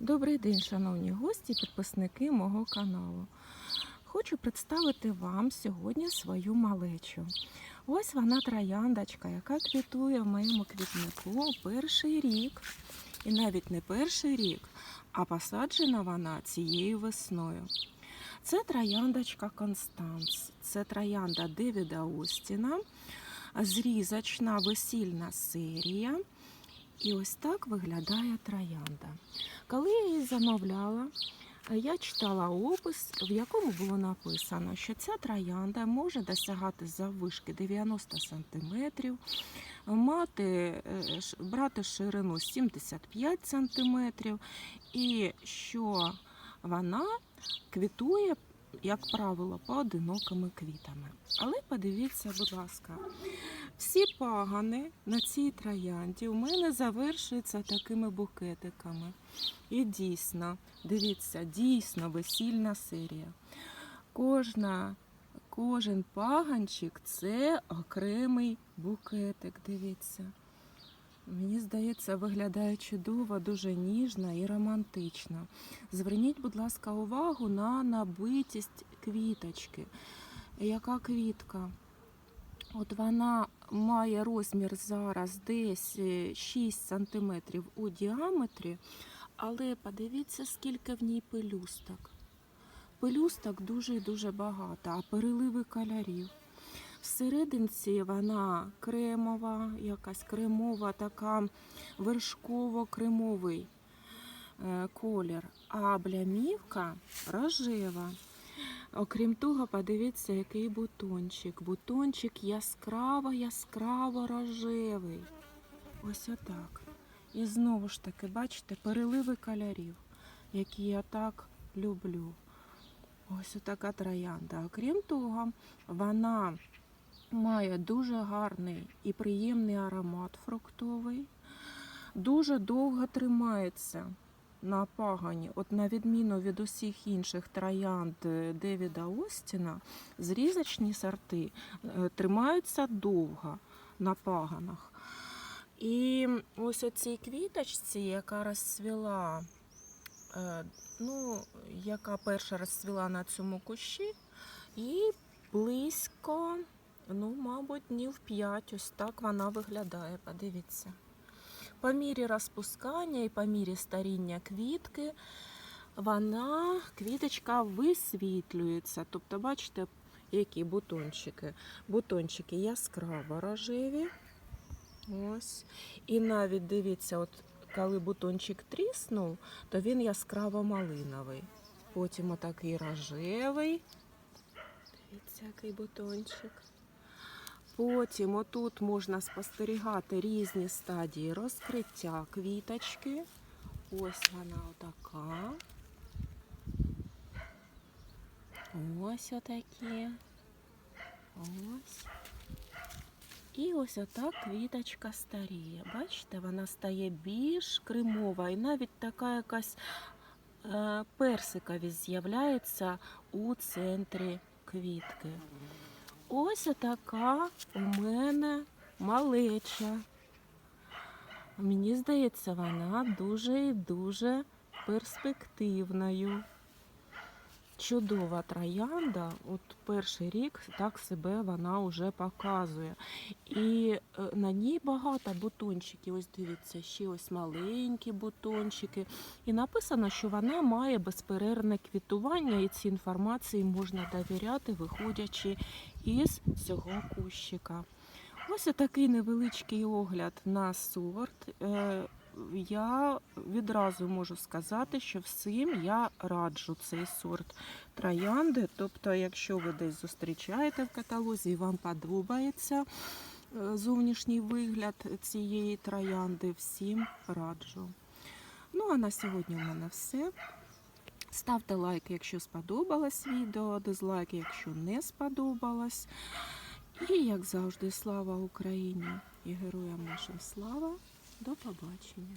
Добрий день, шановні гості, підписники мого каналу. Хочу представити вам сьогодні свою малечу. Ось вона трояндочка, яка квітує в моєму квітнику перший рік. І навіть не перший рік, а посаджена вона цією весною. Це трояндочка Констанс, це троянда Девіда Остіна, зрізочна весільна серія. І ось так виглядає троянда. Коли я її замовляла, я читала опис, в якому було написано, що ця троянда може досягати заввишки 90 см, мати, е, брати ширину 75 см, і що вона квітує, як правило, поодинокими квітами. Але подивіться, будь ласка, всі пагани на цій троянді у мене завершуються такими букетиками. І дійсно, дивіться, дійсно весільна серія. Кожна, кожен паганчик це окремий букетик. Дивіться. Мені здається, виглядає чудово, дуже ніжно і романтично. Зверніть, будь ласка, увагу на набитість квіточки. Яка квітка? От вона має розмір зараз десь е, 6 см у діаметрі, але подивіться, скільки в ній пелюсток. Пелюсток дуже і дуже багато, а переливи кольорів. Всерединці вона кремова, якась кремова, така вершково-кремовий е, колір, а блямівка рожева. Окрім того, подивіться, який бутончик. Бутончик яскраво, яскраво рожевий. Ось отак. І знову ж таки, бачите, переливи кольорів, які я так люблю. Ось отака троянда. Окрім того, вона має дуже гарний і приємний аромат фруктовий, дуже довго тримається на пагані, от на відміну від усіх інших троянд е, Девіда Остіна, зрізочні сорти е, тримаються довго на паганах. І ось оцій квіточці, яка розцвіла, е, ну, яка перша розцвіла на цьому кущі, і близько, ну, мабуть, днів 5, ось так вона виглядає. Подивіться. По мірі розпускання і по мірі старіння квітки вона, квіточка висвітлюється. Тобто, бачите, які бутончики. Бутончики яскраво рожеві. Ось. І навіть дивіться, от коли бутончик тріснув, то він яскраво малиновий. Потім отакий рожевий. Дивіться, який бутончик. Потім отут можна спостерігати різні стадії розкриття квіточки. Ось вона отака. Ось отакі. Ось. І ось отак квіточка старіє. Бачите, вона стає більш кремова і навіть така якась е, персиковість з'являється у центрі квітки. Ось така у мене малеча. Мені здається, вона дуже і дуже перспективною. Чудова троянда, от перший рік так себе вона вже показує. І е, на ній багато бутончиків. Ось дивіться, ще ось маленькі бутончики. І написано, що вона має безперервне квітування, і цій інформації можна довіряти, виходячи із цього кущика. Ось такий невеличкий огляд на сорт. Я відразу можу сказати, що всім я раджу цей сорт троянди. Тобто, якщо ви десь зустрічаєте в каталозі і вам подобається е, зовнішній вигляд цієї троянди, всім раджу. Ну а на сьогодні в мене все. Ставте лайк, якщо сподобалось відео, дизлайк, якщо не сподобалось. І, як завжди, слава Україні і героям нашим слава. До побачення.